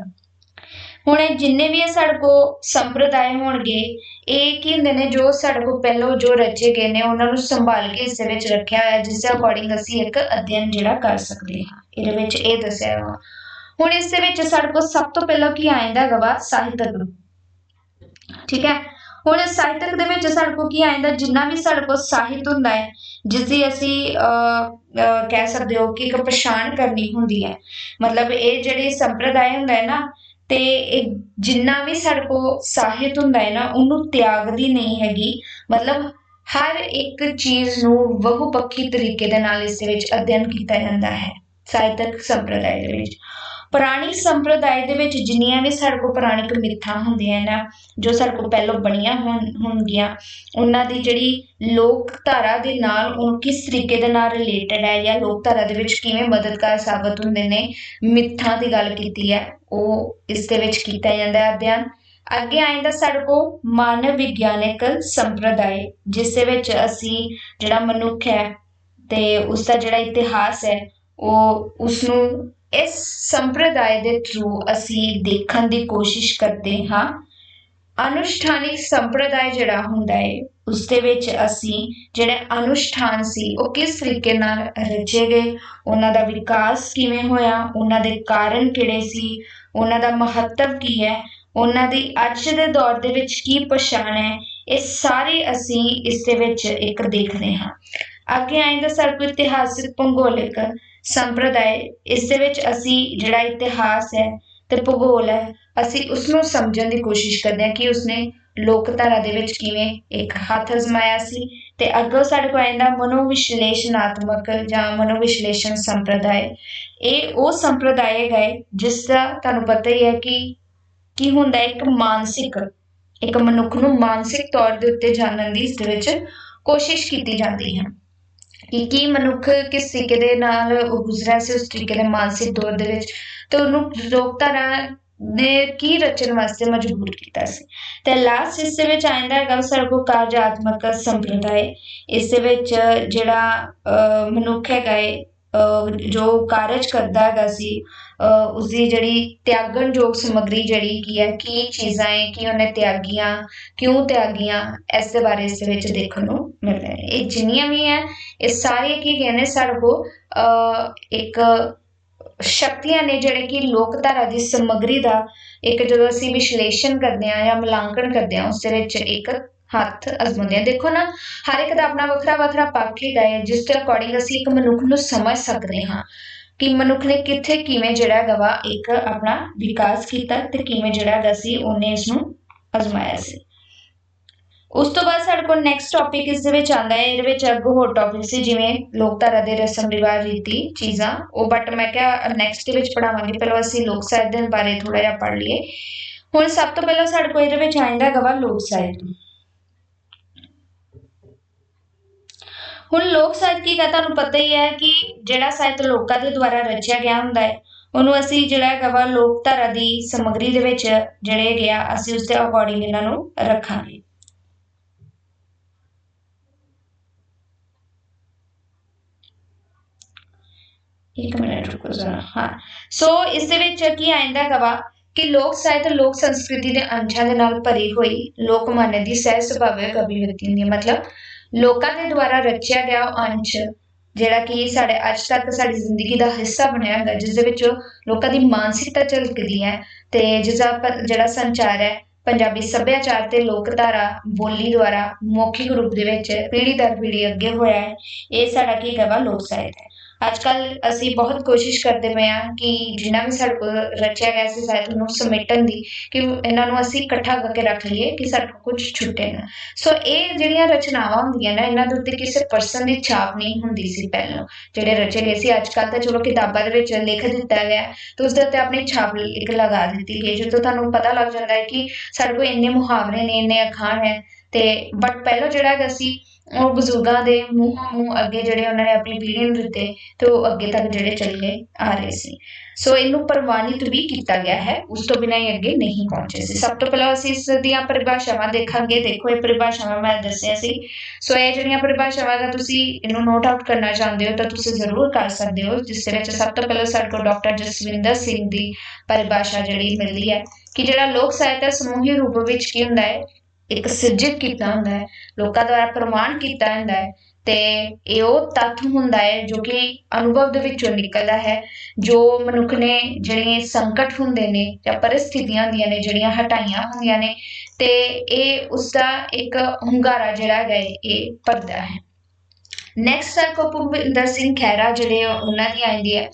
ਹੁਣ ਇਹ ਜਿੰਨੇ ਵੀ ਸਾਡੇ ਕੋਲ ਸੰਪਰਦਾਇ ਹੋਣਗੇ, ਇਹ ਕੀ ਹੁੰਦੇ ਨੇ? ਜੋ ਸਾਡੇ ਕੋਲ ਪਹਿਲਾਂ ਜੋ ਰਚੇ ਗਏ ਨੇ, ਉਹਨਾਂ ਨੂੰ ਸੰਭਾਲ ਕੇ ਇਸ ਦੇ ਵਿੱਚ ਰੱਖਿਆ ਹੋਇਆ, ਜਿਸ ਦੇ ਅਕੋਰਡਿੰਗ ਅਸੀਂ ਇੱਕ ਅਧਿਐਨ ਜਿਹੜਾ ਕਰ ਸਕਦੇ ਹਾਂ। ਇਹਦੇ ਵਿੱਚ ਇਹ ਦੱਸਿਆ ਹੋਇਆ। ਹੁਣ ਇਸ ਦੇ ਵਿੱਚ ਸਾਡੇ ਕੋਲ ਸਭ ਤੋਂ ਪਹਿਲਾਂ ਕੀ ਆਇਂਦਾ ਗਵਾ ਗੁਰੂ ਠੀਕ ਹੈ? ਹੁਣ ਸਾਹਿਤਕ ਦੇ ਵਿੱਚ ਸਾਡੇ ਕੋਲ ਕੀ ਆ ਜਾਂਦਾ ਜਿੰਨਾ ਵੀ ਸਾਡੇ ਕੋਲ ਸਾਹਿਤ ਹੁੰਦਾ ਹੈ ਜਿਸ ਦੀ ਅਸੀਂ ਅਹ, ਕਹਿ ਸਕਦੇ ਹੋ ਕਿ ਇੱਕ ਪਛਾਣ ਕਰਨੀ ਹੁੰਦੀ ਹੈ। ਮਤਲਬ ਇਹ ਜਿਹੜੀ ਸੰਪਰਦਾਇ ਹੁੰਦਾ ਹੈ ਨਾ ਤੇ ਇਹ ਜਿੰਨਾ ਵੀ ਸਾਡੇ ਕੋਲ ਸਾਹਿਤ ਹੁੰਦਾ ਹੈ ਨਾ ਉਹਨੂੰ ਤਿਆਗਦੀ ਨਹੀਂ ਹੈਗੀ। ਮਤਲਬ ਹਰ ਇੱਕ ਚੀਜ਼ ਨੂੰ ਬਹੁਪੱਖੀ ਤਰੀਕੇ ਦੇ ਨਾਲ ਇਸ ਦੇ ਵਿੱਚ ਅਧਿਐਨ ਕੀਤਾ ਜਾਂਦਾ ਹੈ ਸਾਹਿਤਕ ਸੰਪਰਦਾਇ ਦੇ ਵਿੱਚ। ਪੁਰਾਣੀ ਸੰਪਰਦਾਇ ਦੇ ਵਿੱਚ ਜਿੰਨੀਆਂ ਵੀ ਸਾਡੇ ਕੋਲ ਪੁਰਾਣਿਕ ਮਿੱਥਾਂ ਹੁੰਦੀਆਂ ਨਾ, ਜੋ ਸਾਡੇ ਕੋਲ ਪਹਿਲਾਂ ਬਣੀਆਂ ਹੋਣਗੀਆਂ, ਉਹਨਾਂ ਦੀ ਜਿਹੜੀ ਲੋਕ ਧਾਰਾ ਦੇ ਨਾਲ ਉਹ ਕਿਸ ਤਰੀਕੇ ਦੇ ਨਾਲ ਰਿਲੇਟਡ ਹੈ ਜਾਂ ਲੋਕਧਾਰਾ ਦੇ ਵਿੱਚ ਕਿਵੇਂ ਮਦਦਗਾਰ ਸਾਬਤ ਹੁੰਦੇ ਨੇ, ਮਿੱਥਾਂ ਦੀ ਗੱਲ ਕੀਤੀ ਹੈ, ਉਹ ਇਸ ਦੇ ਵਿੱਚ ਕੀਤਾ ਜਾਂਦਾ ਹੈ ਅਧਿਐਨ। ਅੱਗੇ ਆਇੰਦਾ ਸਾਡੇ ਕੋਲ ਮਾਨਵ ਵਿਗਿਆਨਕ ਸੰਪਰਦਾਇ, ਜਿਸ ਦੇ ਵਿੱਚ ਅਸੀਂ ਜਿਹੜਾ ਮਨੁੱਖ ਹੈ ਤੇ ਉਸ ਦਾ ਜਿਹੜਾ ਇਤਿਹਾਸ ਹੈ, ਉਹ ਉਸ ਨੂੰ ਇਸ ਸੰਪਰਦਾਇ ਦੇ ਥਰੂ ਅਸੀਂ ਦੇਖਣ ਦੀ ਕੋਸ਼ਿਸ਼ ਕਰਦੇ ਹਾਂ। ਅਨੁਸ਼ਠਾਨਿਕ ਸੰਪਰਦਾਇ ਜਿਹੜਾ ਹੁੰਦਾ ਹੈ ਉਸ ਦੇ ਵਿੱਚ ਅਸੀਂ ਜਿਹੜੇ ਅਨੁਸ਼ਠਾਨ ਸੀ, ਉਹ ਕਿਸ ਤਰੀਕੇ ਨਾਲ ਰਚੇ ਗਏ, ਉਹਨਾਂ ਦਾ ਵਿਕਾਸ ਕਿਵੇਂ ਹੋਇਆ, ਉਹਨਾਂ ਦੇ ਕਾਰਨ ਕਿਹੜੇ ਸੀ, ਉਹਨਾਂ ਦਾ ਮਹੱਤਵ ਕੀ ਹੈ, ਉਹਨਾਂ ਦੀ ਅੱਜ ਦੇ ਦੌਰ ਦੇ ਵਿੱਚ ਕੀ ਪਛਾਣ ਹੈ, ਇਹ ਸਾਰੇ ਅਸੀਂ ਇਸ ਦੇ ਵਿੱਚ ਇੱਕ ਦੇਖਦੇ ਹਾਂ। ਅੱਗੇ ਆਇੰਦਾ ਸਾਡੇ ਕੋਲ ਇਤਿਹਾਸਿਕ ਭੂਗੋਲਿਕ ਸੰਪਰਦਾਇ। ਇਸ ਦੇ ਵਿੱਚ ਅਸੀਂ ਜਿਹੜਾ ਇਤਿਹਾਸ ਹੈ ਤੇ ਭੂਗੋਲ ਹੈ, ਅਸੀਂ ਉਸ ਨੂੰ ਸਮਝਣ ਦੀ ਕੋਸ਼ਿਸ਼ ਕਰਦੇ ਹਾਂ ਕਿ ਉਸਨੇ ਲੋਕਧਾਰਾ ਦੇ ਵਿੱਚ ਕਿਵੇਂ ਇੱਕ ਹੱਥ ਅਜ਼ਮਾਇਆ ਸੀ ਤੇ ਅੱਗੋਂ ਸਾਡੇ ਕੋਲ ਆਇੰਦਾ ਮਨੋਵਿਸ਼ਲੇਸ਼ਣਾਤਮਕ ਜਾਂ ਮਨੋਵਿਸ਼ਲੇਸ਼ਣ ਸੰਪਰਦਾਇ। ਇਹ ਉਹ ਸੰਪਰਦਾਇ ਹੈ ਜਿਸ ਦਾ ਤੁਹਾਨੂੰ ਪਤਾ ਹੀ ਹੈ ਕਿ ਕੀ ਹੁੰਦਾ ਇੱਕ ਮਾਨਸਿਕ, ਇੱਕ ਮਨੁੱਖ ਨੂੰ ਮਾਨਸਿਕ ਤੌਰ ਦੇ ਉੱਤੇ ਜਾਣਨ ਦੀ ਇਸ ਦੇ ਵਿੱਚ ਕੋਸ਼ਿਸ਼ ਕੀਤੀ ਜਾਂਦੀ ਹੈ। ਕਿ ਕੀ ਮਨੁੱਖ ਕਿਸ ਤਰੀਕੇ ਦੇ ਨਾਲ ਗੁਜ਼ਰਿਆ ਸੀ ਉਸ ਤਰੀਕੇ ਦੇ ਮਾਨਸਿਕ ਦੌਰ ਦੇ ਵਿੱਚ ਤੇ ਉਹਨੂੰ ਲੋਕਧਾਰਾ ਦੇ ਕੀ ਰਚਨ ਵਾਸਤੇ ਮਜਬੂਰ ਕੀਤਾ ਸੀ? ਤੇ ਲਾਸਟ ਇਸ ਦੇ ਵਿੱਚ ਆਇੰਦਾ ਹੈਗਾ ਸਰਗੋ ਕਾਰਜਾਤਮਕ ਸੰਪਰਦਾਇ। ਇਸ ਦੇ ਵਿੱਚ ਜਿਹੜਾ ਅਹ, ਮਨੁੱਖ ਹੈਗਾ ਏ ਜੋ ਕਾਰਜ ਕਰਦਾ ਹੈਗਾ ਸੀ ਅਹ, ਉਸਦੀ ਜਿਹੜੀ ਤਿਆਗਣ ਯੋਗ ਸਮੱਗਰੀ ਜਿਹੜੀ ਕੀ ਹੈ ਕੀ ਚੀਜ਼ਾਂ ਹੈ ਕਿ ਉਹਨੇ ਤਿਆਗੀਆਂ ਕਿਉਂ ਤਿਆਗੀਆਂ ਇਸ ਦੇ ਬਾਰੇ ਇਸ ਵਿੱਚ ਦੇਖਣ ਨੂੰ ਮਿਲਦਾ ਹੈ ਇਹ ਜਿੰਨੀਆਂ ਵੀ ਹੈ ਇਹ ਸਾਰੇ ਕੀ ਕਹਿੰਦੇ ਸਾਡੇ ਕੋਲ ਅਹ, ਇੱਕ ਸ਼ਕਤੀਆਂ ਨੇ ਜਿਹੜੇ ਕਿ ਲੋਕਧਾਰਾ ਦੀ ਸਮੱਗਰੀ ਦਾ ਇੱਕ ਜਦੋਂ ਅਸੀਂ ਵਿਸ਼ਲੇਸ਼ਣ ਕਰਦੇ ਹਾਂ ਜਾਂ ਮੁਲਾਂਕਣ ਕਰਦੇ ਹਾਂ ਉਸ ਦੇ ਵਿੱਚ ਇੱਕ ਹੱਥ ਅਜ਼ਮਾਉਂਦੇ ਹਾਂ ਦੇਖੋ ਨਾ, ਹਰ ਇੱਕ ਦਾ ਆਪਣਾ ਵੱਖਰਾ ਵੱਖਰਾ ਪੱਖ ਹੀ ਹੈ, ਜਿਸ ਦੇ ਅਕੋਰਡਿੰਗ ਅਸੀਂ ਇੱਕ ਮਨੁੱਖ ਨੂੰ ਸਮਝ ਸਕਦੇ ਹਾਂ ਕਿ ਮਨੁੱਖ ਨੇ ਕਿੱਥੇ ਕਿਵੇਂ ਜਿਹੜਾ ਹੈਗਾ ਇੱਕ ਆਪਣਾ ਵਿਕਾਸ ਕੀਤਾ ਤੇ ਕਿਵੇਂ ਜਿਹੜਾ ਹੈਗਾ ਸੀ ਉਹਨੇ ਇਸ ਨੂੰ ਅਜ਼ਮਾਇਆ ਸੀ। ਉਸ ਤੋਂ ਬਾਅਦ ਸਾਡੇ ਕੋਲ ਨੈਕਸਟ ਟੌਪਿਕ ਇਸ ਦੇ ਵਿੱਚ ਆਉਂਦਾ ਹੈ, ਇਹਦੇ ਵਿੱਚ ਅੱਗੋਂ ਹੋਰ ਟੌਪਿਕ ਸੀ, ਜਿਵੇਂ ਲੋਕਧਾਰਾ ਦੇ ਰਸਮ ਰਿਵਾਜ ਰੀਤੀ ਚੀਜ਼ਾਂ। ਉਹ ਬਟ ਮੈਂ ਕਿਹਾ ਨੈਕਸਟ ਦੇ ਵਿੱਚ ਪੜਾਵਾਂਗੇ ਪਹਿਲਾਂ ਅਸੀਂ ਲੋਕ ਸਾਹਿਤ ਦੇ ਬਾਰੇ ਥੋੜਾ ਜਿਹਾ ਪੜ੍ਹ ਲਈਏ। ਹੁਣ ਸਭ ਤੋਂ ਪਹਿਲਾਂ ਸਾਡੇ ਕੋਲ ਇਹਦੇ ਵਿੱਚ ਆਇੰਦਾ ਹੈਗਾ ਵਾ ਲੋਕ ਸਾਹਿਤ। ਹੁਣ ਲੋਕ ਸਾਹਿਤ ਕੀ ਹੈ ਤੁਹਾਨੂੰ ਪਤਾ ਹੀ ਹੈ ਕਿ ਜਿਹੜਾ ਸਾਹਿਤ ਲੋਕਾਂ ਦੇ ਦੁਆਰਾ ਰਚਿਆ ਗਿਆ ਹੁੰਦਾ ਹੈ, ਉਹਨੂੰ ਅਸੀਂ ਜਿਹੜਾ ਹੈਗਾ ਵਾ ਲੋਕਧਾਰਾ ਦੀ ਸਮੱਗਰੀ ਦੇ ਵਿੱਚ ਜਿਹੜੇ ਗਿਆ ਅਸੀਂ ਉਸ ਦੇ ਅਕੋਰਡਿੰਗ ਇਹਨਾਂ ਨੂੰ ਰੱਖਾਂਗੇ। ਇੱਕ ਮਿੰਟ ਰੁਕੋ ਜ਼ਰਾ, ਹਾਂ। ਸੋ ਇਸ ਦੇ ਵਿੱਚ ਕੀ ਆਇੰਦਾ ਗਵਾ ਕਿ ਲੋਕ ਸਾਹਿਤ ਲੋਕ ਸੰਸਕ੍ਰਿਤੀ ਦੇ ਅੰਸ਼ਾਂ ਦੇ ਨਾਲ ਭਰੀ ਹੋਈ ਲੋਕ ਮਨ ਦੀ ਸਹਿ ਸੁਭਾਵਿਕ ਅਭਿਵਿਅਕਤੀ ਹੁੰਦੀ ਹੈ। ਮਤਲਬ ਲੋਕਾਂ ਦੇ ਦੁਆਰਾ ਰਚਿਆ ਗਿਆ ਉਹ ਅੰਸ਼, ਜਿਹੜਾ ਕਿ ਸਾਡੇ ਅੱਜ ਤੱਕ ਸਾਡੀ ਜ਼ਿੰਦਗੀ ਦਾ ਹਿੱਸਾ ਬਣਿਆ ਹੈਗਾ ਜਿਸ ਦੇ ਵਿੱਚ ਲੋਕਾਂ ਦੀ ਮਾਨਸਿਕਤਾ ਝਲਕਦੀ ਹੈ ਤੇ ਜਿਸ ਦਾ ਜਿਹੜਾ ਸੰਚਾਰ ਹੈ, ਪੰਜਾਬੀ ਸੱਭਿਆਚਾਰ ਤੇ ਲੋਕਧਾਰਾ ਬੋਲੀ ਦੁਆਰਾ ਮੌਖਿਕ ਰੂਪ ਦੇ ਵਿੱਚ ਪੀੜ੍ਹੀ ਦਰ ਪੀੜ੍ਹੀ ਅੱਗੇ ਹੋਇਆ ਹੈ, ਇਹ ਸਾਡਾ ਕੀ ਹੈਗਾ ਲੋਕ ਸਾਹਿਤ ਹੈ। ਅੱਜ ਕੱਲ ਅਸੀਂ ਬਹੁਤ ਕੋਸ਼ਿਸ਼ ਕਰਦੇ ਪਏ ਹਾਂ ਕਿ ਜਿੰਨਾ ਵੀ ਸਾਡੇ ਕੋਲ ਰਚਿਆ ਗਿਆ ਸੀ ਸਾਹਿਤ ਨੂੰ ਸਮੇਟਣ ਦੀ, ਕਿ ਇਹਨਾਂ ਨੂੰ ਅਸੀਂ ਇਕੱਠਾ ਕਰਕੇ ਰੱਖ ਲਈਏ ਕਿ ਸਾਡੇ ਕੋਲ ਕੁਝ ਛੁੱਟੇ ਨਾ। ਸੋ ਇਹ ਜਿਹੜੀਆਂ ਰਚਨਾਵਾਂ ਹੁੰਦੀਆਂ ਨਾ, ਇਹਨਾਂ ਦੇ ਉੱਤੇ ਕਿਸੇ ਪਰਸਨ ਦੀ ਛਾਪ ਨਹੀਂ ਹੁੰਦੀ ਸੀ ਪਹਿਲਾਂ। ਜਿਹੜੇ ਰਚੇ ਗਏ ਸੀ ਅੱਜ ਕੱਲ ਤਾਂ ਚਲੋ ਕਿਤਾਬਾਂ ਦੇ ਵਿੱਚ ਲਿਖ ਦਿੱਤਾ ਗਿਆ ਤੇ ਉਸ ਦੇ ਉੱਤੇ ਆਪਣੀ ਛਾਪ ਇੱਕ ਲਗਾ ਦਿੱਤੀ ਗਈ ਜਦੋਂ ਤੁਹਾਨੂੰ ਪਤਾ ਲੱਗ ਜਾਂਦਾ ਹੈ ਕਿ ਸਾਡੇ ਕੋਲ ਇੰਨੇ ਮੁਹਾਵਰੇ ਨੇ, ਇੰਨੇ ਅਖਾਣ ਹੈ, ਤੇ ਬਟ ਪਹਿਲਾਂ ਜਿਹੜਾ ਹੈਗਾ ਸੀ ਉਹ ਬਜ਼ੁਰਗਾਂ ਦੇ ਮੂੰਹੋਂ ਮੂੰਹ ਅੱਗੇ ਜਿਹੜੇ ਉਹਨਾਂ ਨੇ ਆਪਣੀ ਪੀੜ੍ਹੀ ਨੂੰ ਦਿੱਤੇ ਤੇ ਉਹ ਅੱਗੇ ਤੱਕ ਜਿਹੜੇ ਚੱਲੇ ਆ ਰਹੇ ਸੀ। ਸੋ ਇਹਨੂੰ ਪ੍ਰਵਾਨਿਤ ਵੀ ਕੀਤਾ ਗਿਆ ਹੈ, ਉਸ ਤੋਂ ਬਿਨਾਂ ਹੀ ਅੱਗੇ ਨਹੀਂ ਪਹੁੰਚੇ ਸੀ। ਸਭ ਤੋਂ ਪਹਿਲਾਂ ਅਸੀਂ ਇਸ ਦੀਆਂ ਪਰਿਭਾਸ਼ਾਵਾਂ ਦੇਖਾਂਗੇ। ਦੇਖੋ, ਇਹ ਪਰਿਭਾਸ਼ਾਵਾਂ ਮੈਂ ਦੱਸਿਆ ਸੀ। ਸੋ ਇਹ ਜਿਹੜੀਆਂ ਪਰਿਭਾਸ਼ਾਵਾਂ ਦਾ ਤੁਸੀਂ ਇਹਨੂੰ ਨੋਟ ਆਊਟ ਕਰਨਾ ਚਾਹੁੰਦੇ ਹੋ, ਤਾਂ ਤੁਸੀਂ ਜ਼ਰੂਰ ਕਰ ਸਕਦੇ ਹੋ, ਜਿਸ ਦੇ ਵਿੱਚ ਸਭ ਤੋਂ ਪਹਿਲਾਂ ਸਾਡੇ ਕੋਲ ਡਾਕਟਰ ਜਸਵਿੰਦਰ ਸਿੰਘ ਦੀ ਪਰਿਭਾਸ਼ਾ ਜਿਹੜੀ ਮਿਲਦੀ ਹੈ ਕਿ ਜਿਹੜਾ ਲੋਕ ਸਾਹਿਤ ਸਮੂਹੀ ਰੂਪ ਵਿੱਚ ਕੀ ਹੁੰਦਾ ਹੈ ਇੱਕ ਸਿਰਜਿਤ ਕੀਤਾ ਹੁੰਦਾ ਹੈ, ਲੋਕਾਂ ਦੁਆਰਾ ਪ੍ਰਮਾਣ ਕੀਤਾ ਹੁੰਦਾ ਹੈ ਤੇ ਇਹ ਉਹ ਤੱਥ ਹੁੰਦਾ ਹੈ ਜੋ ਕਿ ਅਨੁਭਵ ਦੇ ਵਿੱਚੋਂ ਨਿਕਲਦਾ ਹੈ, ਜੋ ਮਨੁੱਖ ਨੇ ਜਿਹੜੇ ਸੰਕਟ ਹੁੰਦੇ ਨੇ ਜਾਂ ਪਰਿਸਥਿਤੀਆਂ ਹੁੰਦੀਆਂ ਨੇ, ਜਿਹੜੀਆਂ ਹਟਾਈਆਂ ਹੁੰਦੀਆਂ ਨੇ ਤੇ ਇਹ ਉਸ ਦਾ ਇੱਕ ਹੁੰਗਾਰਾ ਜਿਹੜਾ ਹੈ, ਇਹ ਭਰਦਾ ਹੈ। ਨੈਕਸਟ ਸਰ ਕੋ ਭੁਪਿੰਦਰ ਸਿੰਘ ਖਹਿਰਾ, ਜਿਹੜੇ ਉਹਨਾਂ ਦੀ ਆਉਂਦੀ ਹੈ।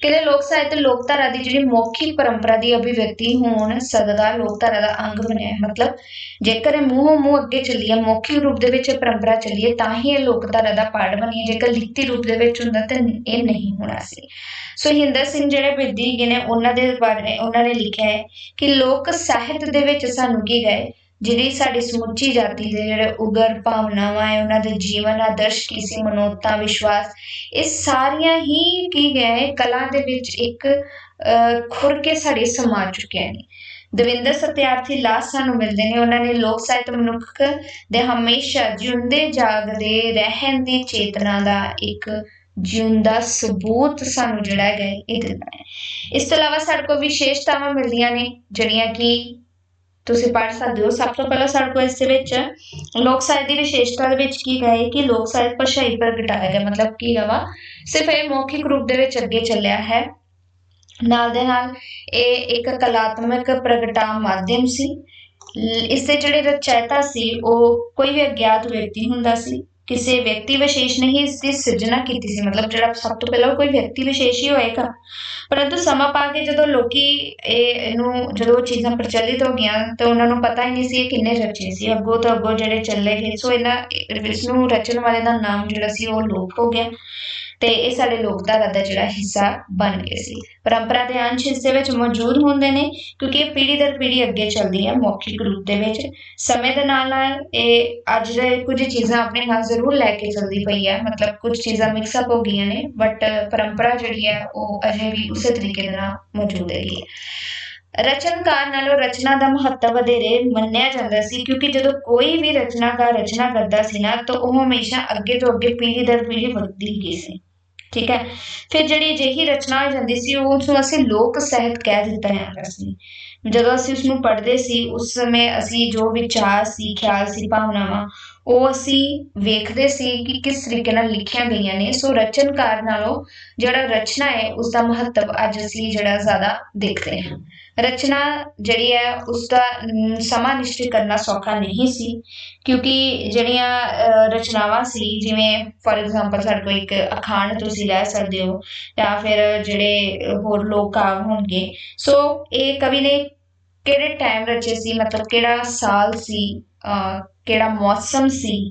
ਕਹਿੰਦੇ ਲੋਕ ਸਾਹਿਤ ਲੋਕਧਾਰਾ ਦੀ ਜਿਹੜੀ ਮੌਖਿਕ ਪਰੰਪਰਾ ਦੀ ਅਭਿਵਿਅਕਤੀ ਹੋਣ ਸਕਦਾ ਲੋਕਧਾਰਾ ਦਾ ਅੰਗ ਬਣਿਆ ਹੈ। ਮਤਲਬ ਜੇਕਰ ਇਹ ਮੂੰਹੋਂ ਮੂੰਹ ਅੱਗੇ ਚੱਲੀਏ ਹੈ ਮੌਖਿਕ ਰੂਪ ਦੇ ਵਿੱਚ ਇਹ ਪਰੰਪਰਾ ਚੱਲੀਏ, ਤਾਂ ਹੀ ਇਹ ਲੋਕਧਾਰਾ ਦਾ ਪਾਠ ਬਣੀ ਜੇਕਰ ਲਿਖਤੀ ਰੂਪ ਦੇ ਵਿੱਚ ਹੁੰਦਾ ਤਾਂ ਇਹ ਨਹੀਂ ਹੋਣਾ ਸੀ। ਸੋ ਹਿੰਦਰ ਸਿੰਘ ਜਿਹੜੇ ਬੇਦੀ ਨੇ, ਉਹਨਾਂ ਦੇ ਬਾਰੇ, ਉਹਨਾਂ ਨੇ ਲਿਖਿਆ ਹੈ ਕਿ ਲੋਕ ਸਾਹਿਤ ਦੇ ਵਿੱਚ ਸਾਨੂੰ ਕੀ ਗਏ? ਜਿਹੜੀ ਸਾਡੀ ਸਮੁੱਚੀ ਜਾਤੀ ਦੇ ਜਿਹੜੇ ਉਗਰ ਭਾਵਨਾਵਾਂ ਹੈ ਉਹਨਾਂ ਦੇ ਜੀਵਨ ਆਦਰਸ਼ ਕੀ ਮਨੋਤਾ ਵਿਸ਼ਵਾਸ ਇਹ ਸਾਰੀਆਂ ਹੀ ਕੀ ਗਏ ਕਲਾ ਦੇ ਵਿੱਚ ਇੱਕ ਖੁਰ ਕੇ ਸਾਡੇ ਸਮਾ ਚੁੱਕਿਆ ਨੇ। ਦਵਿੰਦਰ ਸਤਿਆਰਥੀ ਲਾਸ ਸਾਨੂੰ ਮਿਲਦੇ ਨੇ ਉਹਨਾਂ ਨੇ ਲੋਕ ਸਾਹਿਤ ਮਨੁੱਖ ਦੇ ਹਮੇਸ਼ਾ ਜਿਉਂਦੇ ਜਾਗਦੇ ਰਹਿਣ ਦੀ ਚੇਤਨਾ ਦਾ ਇੱਕ ਜਿਉਂਦਾ ਸਬੂਤ ਸਾਨੂੰ ਜਿਹੜਾ ਹੈਗਾ ਹੈ, ਇਹ ਦਿੰਦਾ ਹੈ। ਇਸ ਤੋਂ ਇਲਾਵਾ ਸਾਡੇ ਕੋਲ ਵਿਸ਼ੇਸ਼ਤਾਵਾਂ ਮਿਲਦੀਆਂ ਨੇ ਜਿਹੜੀਆਂ ਕਿ ਤੁਸੀਂ ਪੜ੍ਹ ਸਕਦੇ ਹੋ ਸਭ ਤੋਂ ਪਹਿਲਾਂ ਸਾਡੇ ਕੋਲ ਇਸ ਦੇ ਵਿੱਚ ਲੋਕ ਸਾਹਿਤ ਦੀ ਵਿਸ਼ੇਸ਼ਤਾ ਦੇ ਵਿੱਚ ਕੀ ਕਹੇ ਕਿ ਲੋਕ ਸਾਹਿਤ ਭਾਸ਼ਾਈ ਪ੍ਰਗਟਾਇਆ ਗਿਆ ਮਤਲਬ ਕੀ ਹੈਗਾ ਸਿਰਫ ਇਹ ਮੌਖਿਕ ਰੂਪ ਦੇ ਵਿੱਚ ਅੱਗੇ ਚੱਲਿਆ ਹੈ ਨਾਲ ਦੇ ਨਾਲ ਇਹ ਇੱਕ ਕਲਾਤਮਕ ਪ੍ਰਗਟਾ ਮਾਧਿਅਮ ਸੀ ਲ- ਇਸ ਦੇ ਜਿਹੜੇ ਰਚੈਤਾ ਸੀ ਉਹ ਕੋਈ ਵੀ ਅਗਿਆਤ ਵਿਅਕਤੀ ਹੁੰਦਾ ਸੀ ਕਿਸੇ ਵਿਅਕਤੀ ਵਿਸ਼ੇਸ਼ ਨੇ ਹੀ ਇਸ ਦੀ ਸਿਰਜਣਾ ਕੀਤੀ ਸੀ। ਮਤਲਬ ਜਿਹੜਾ ਸਭ ਤੋਂ ਪਹਿਲਾਂ ਉਹ ਕੋਈ ਵਿਅਕਤੀ ਵਿਸ਼ੇਸ਼ ਹੀ ਹੋਏਗਾ। ਪਰੰਤੂ ਸਮਾਂ ਪਾ ਕੇ ਜਦੋਂ ਲੋਕੀ ਇਹ, ਇਹਨੂੰ ਜਦੋਂ ਉਹ ਚੀਜ਼ਾਂ ਪ੍ਰਚਲਿਤ ਹੋ ਗਈਆਂ ਤਾਂ ਉਹਨਾਂ ਨੂੰ ਪਤਾ ਹੀ ਨਹੀਂ ਸੀ ਇਹ ਕਿੰਨੇ ਰਚੇ ਸੀ। ਅੱਗੋਂ ਤੋਂ ਅੱਗੋਂ ਜਿਹੜੇ ਚੱਲੇ ਗਏ। ਸੋ ਇਹਨਾਂ, ਇਸ ਨੂੰ ਰਚਣ ਵਾਲੇ ਦਾ ਨਾਮ ਜਿਹੜਾ ਸੀ ਉਹ ਲੋਪ ਹੋ ਗਿਆ। ਤੇ ਇਹ ਸਾਡੇ ਲੋਕਧਾਰਾ ਦਾ ਜਿਹੜਾ ਹਿੱਸਾ ਬਣ ਗਏ ਸੀ। ਪਰੰਪਰਾ ਦੇ ਅੰਸ਼ ਹਿੱਸੇ ਵਿੱਚ ਮੌਜੂਦ ਹੁੰਦੇ ਨੇ, ਕਿਉਂਕਿ ਇਹ ਪੀੜ੍ਹੀ ਦਰ ਪੀੜ੍ਹੀ ਅੱਗੇ ਚੱਲਦੀ ਹੈ ਮੌਖਿਕ ਰੂਪ ਦੇ ਵਿੱਚ। ਸਮੇਂ ਦੇ ਨਾਲ ਨਾਲ ਇਹ ਅੱਜ ਦੇ ਕੁਝ ਚੀਜ਼ਾਂ ਆਪਣੇ ਨਾਲ ਜ਼ਰੂਰ ਲੈ ਕੇ ਚੱਲਦੀ ਪਈ ਹੈ। ਮਤਲਬ ਕੁਝ ਚੀਜ਼ਾਂ ਮਿਕਸ ਅਪ ਹੋ ਗਈਆਂ ਨੇ ਬਟ ਪਰੰਪਰਾ ਜਿਹੜੀ ਹੈ ਉਹ ਅਜੇ ਵੀ ਉਸੇ ਤਰੀਕੇ ਦੇ ਨਾਲ ਮੌਜੂਦ ਹੈਗੀ ਹੈ। ਰਚਨਕਾਰ ਨਾਲੋਂ ਰਚਨਾ ਦਾ ਮਹੱਤਵ ਵਧੇਰੇ ਮੰਨਿਆ ਜਾਂਦਾ ਸੀ, ਕਿਉਂਕਿ ਜਦੋਂ ਕੋਈ ਵੀ ਰਚਨਾਕਾਰ ਰਚਨਾ ਕਰਦਾ ਸੀ ਨਾ, ਤਾਂ ਉਹ ਹਮੇਸ਼ਾ ਅੱਗੇ ਤੋਂ ਅੱਗੇ ਪੀੜ੍ਹੀ ਦਰ ਪੀੜ੍ਹੀ ਵਧਦੀ ਗਈ ਸੀ। ਠੀਕ ਹੈ। ਫਿਰ ਜਿਹੜੀ ਅਜਿਹੀ ਰਚਨਾ ਹੋ ਜਾਂਦੀ ਸੀ ਉਸ ਨੂੰ ਅਸੀਂ ਲੋਕ ਸਾਹਿਤ ਕਹਿ ਦਿੱਤਾ ਜਾਂਦਾ ਸੀ। ਜਦੋਂ ਅਸੀਂ ਉਸ ਨੂੰ ਪੜ੍ਹਦੇ ਸੀ, ਉਸ ਸਮੇਂ ਅਸੀਂ ਜੋ ਵਿਚਾਰ ਸੀ, ਖਿਆਲ ਸੀ, ਭਾਵਨਾਵਾਂ ਉਹ ਅਸੀਂ ਵੇਖਦੇ ਸੀ ਕਿ ਕਿਸ ਤਰੀਕੇ ਨਾਲ ਲਿਖੀਆਂ ਗਈਆਂ ਨੇ। ਸੋ ਰਚਨਕਾਰ ਨਾਲੋਂ ਜਿਹੜਾ ਰਚਨਾ ਹੈ ਉਸ ਦਾ ਮਹੱਤਵ ਅੱਜ ਅਸੀਂ ਜਿਹੜਾ ਜ਼ਿਆਦਾ ਦੇਖਦੇ ਹਾਂ। ਰਚਨਾ ਜਿਹੜੀ ਹੈ ਉਸ ਦਾ ਸਮਾਂ ਨਿਸ਼ਚਿਤ ਕਰਨਾ ਸੌਖਾ ਨਹੀਂ ਸੀ ਕਿਉਂਕਿ ਜਿਹੜੀਆਂ ਰਚਨਾਵਾਂ ਸੀ ਜਿਵੇਂ ਫੋਰ ਐਗਜ਼ਾਮਪਲ ਸਾਡੇ ਕੋਲ ਇੱਕ ਅਖਾਣ ਤੁਸੀਂ ਲੈ ਸਕਦੇ ਹੋ ਜਾਂ ਫਿਰ ਜਿਹੜੇ ਹੋਰ ਲੋਕ ਕਾਵ ਹੋਣਗੇ। ਸੋ ਇਹ ਕਵੀ ਨੇ ਕਿਹੜੇ ਟਾਈਮ ਰਚੇ ਸੀ ਮਤਲਬ ਕਿਹੜਾ ਸਾਲ ਸੀ ਅਹ, ਕਿਹੜਾ ਮੌਸਮ ਸੀ,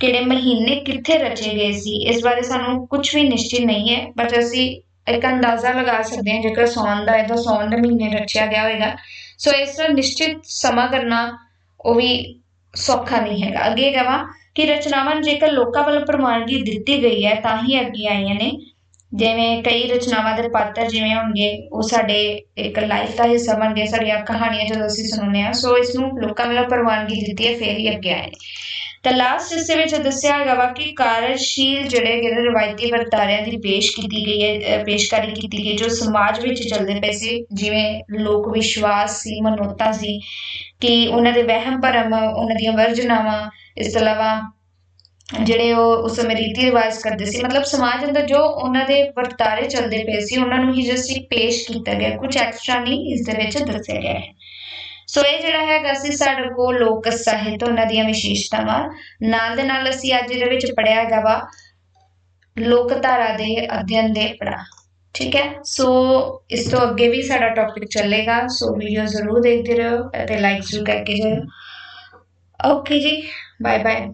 ਕਿਹੜੇ ਮਹੀਨੇ ਕਿੱਥੇ ਰਚੇ ਗਏ ਸੀ, ਇਸ ਬਾਰੇ ਸਾਨੂੰ ਕੁਝ ਵੀ ਨਿਸ਼ਚਿਤ ਨਹੀਂ ਹੈ ਬਟ ਅਸੀਂ ਇੱਕ ਅੰਦਾਜ਼ਾ ਲਗਾ ਸਕਦੇ ਹਾਂ, ਜੇਕਰ ਸੌਣ ਦਾ ਹੈ ਤਾਂ ਸੌਣ ਦੇ ਮਹੀਨੇ ਰਚਿਆ ਗਿਆ ਹੋਵੇਗਾ ਸੋ ਇਸ ਦਾ ਨਿਸ਼ਚਿਤ ਸਮਾਂ ਕਰਨਾ ਉਹ ਵੀ ਸੌਖਾ ਨਹੀਂ ਹੈਗਾ। ਅੱਗੇ ਕਹਾਂ ਕਿ ਰਚਨਾਵਾਂ ਜੇਕਰ ਲੋਕਾਂ ਵੱਲੋਂ ਪ੍ਰਵਾਨਗੀ ਦਿੱਤੀ ਗਈ ਹੈ, ਤਾਂ ਹੀ ਅੱਗੇ ਆਈਆਂ ਨੇ। ਜਿਵੇਂ ਕਈ ਰਚਨਾਵਾਂ ਦੇ ਪਾਤਰ ਜਿਵੇਂ ਹੋਣਗੇ, ਉਹ ਸਾਡੇ ਇੱਕ ਲਾਈਫ ਦਾ ਹਿੱਸਾ ਬਣ ਗਏ, ਸਾਡੀਆਂ ਕਹਾਣੀਆਂ ਜਦੋਂ ਅਸੀਂ ਸੁਣਾਉਂਦੇ ਹਾਂ, ਸੋ ਇਸ ਨੂੰ ਲੋਕਾਂ ਵੱਲੋਂ ਪ੍ਰਵਾਨਗੀ ਦਿੱਤੀ ਹੈ, ਫੇਰ ਹੀ ਅੱਗੇ ਆਏ ਤਾਂ ਲਾਸਟ ਇਸ ਵਿੱਚ ਦੱਸਿਆ ਹੈਗਾ ਵਾ ਕਿ ਕਾਰਜਸ਼ੀਲ ਜਿਹੜੇ ਹੈਗੇ ਰਵਾਇਤੀ ਵਰਤਾਰਿਆਂ ਦੀ ਪੇਸ਼ ਕੀਤੀ ਗਈ ਹੈ ਪੇਸ਼ਕਾਰੀ ਕੀਤੀ ਗਈ ਜੋ ਸਮਾਜ ਵਿੱਚ ਚੱਲਦੇ ਪਏ ਸੀ, ਜਿਵੇਂ ਲੋਕ ਵਿਸ਼ਵਾਸ ਸੀ, ਮਨੋਤਾ ਸੀ, ਕਿ ਉਹਨਾਂ ਦੇ ਵਹਿਮ ਭਰਮ ਉਹਨਾਂ ਦੀਆਂ ਵਰਜਨਾਵਾਂ, ਇਸ ਤੋਂ ਇਲਾਵਾ ਜਿਹੜੇ ਉਹ ਉਸ ਸਮੇਂ ਰੀਤੀ ਰਿਵਾਜ ਕਰਦੇ ਸੀ, ਮਤਲਬ ਸਮਾਜ ਅੰਦਰ ਜੋ ਉਹਨਾਂ ਦੇ ਵਰਤਾਰੇ ਚੱਲਦੇ ਪਏ ਸੀ, ਉਹਨਾਂ ਨੂੰ ਹੀ ਜਸਟ ਇੱਕ ਪੇਸ਼ ਕੀਤਾ ਗਿਆ ਕੁਝ ਐਕਸਟਰਾ ਨਹੀਂ ਇਸ ਦੇ ਵਿੱਚ ਦੱਸਿਆ ਗਿਆ ਹੈ। ਸੋ ਇਹ ਜਿਹੜਾ ਹੈਗਾ ਸੀ ਸਾਡੇ ਕੋਲ ਲੋਕ ਸਾਹਿਤ, ਉਹਨਾਂ ਦੀਆਂ ਵਿਸ਼ੇਸ਼ਤਾਵਾਂ। ਨਾਲ ਦੇ ਨਾਲ ਅਸੀਂ ਅੱਜ ਇਹਦੇ ਵਿੱਚ ਪੜਿਆ ਹੈਗਾ ਵਾ ਲੋਕ ਧਾਰਾ ਦੇ ਅਧਿਐਨ ਦੇ ਪੜਾ ਠੀਕ ਹੈ? ਸੋ ਇਸ ਤੋਂ ਅੱਗੇ ਵੀ ਸਾਡਾ ਟੌਪਿਕ ਚੱਲੇਗਾ, ਸੋ ਵੀਡੀਓ ਜ਼ਰੂਰ ਦੇਖਦੇ ਰਹੋ ਅਤੇ ਲਾਈਕ ਜ਼ਰੂਰ ਕਰਕੇ ਜਾਇਓ। ਓਕੇ ਜੀ ਬਾਏ ਬਾਏ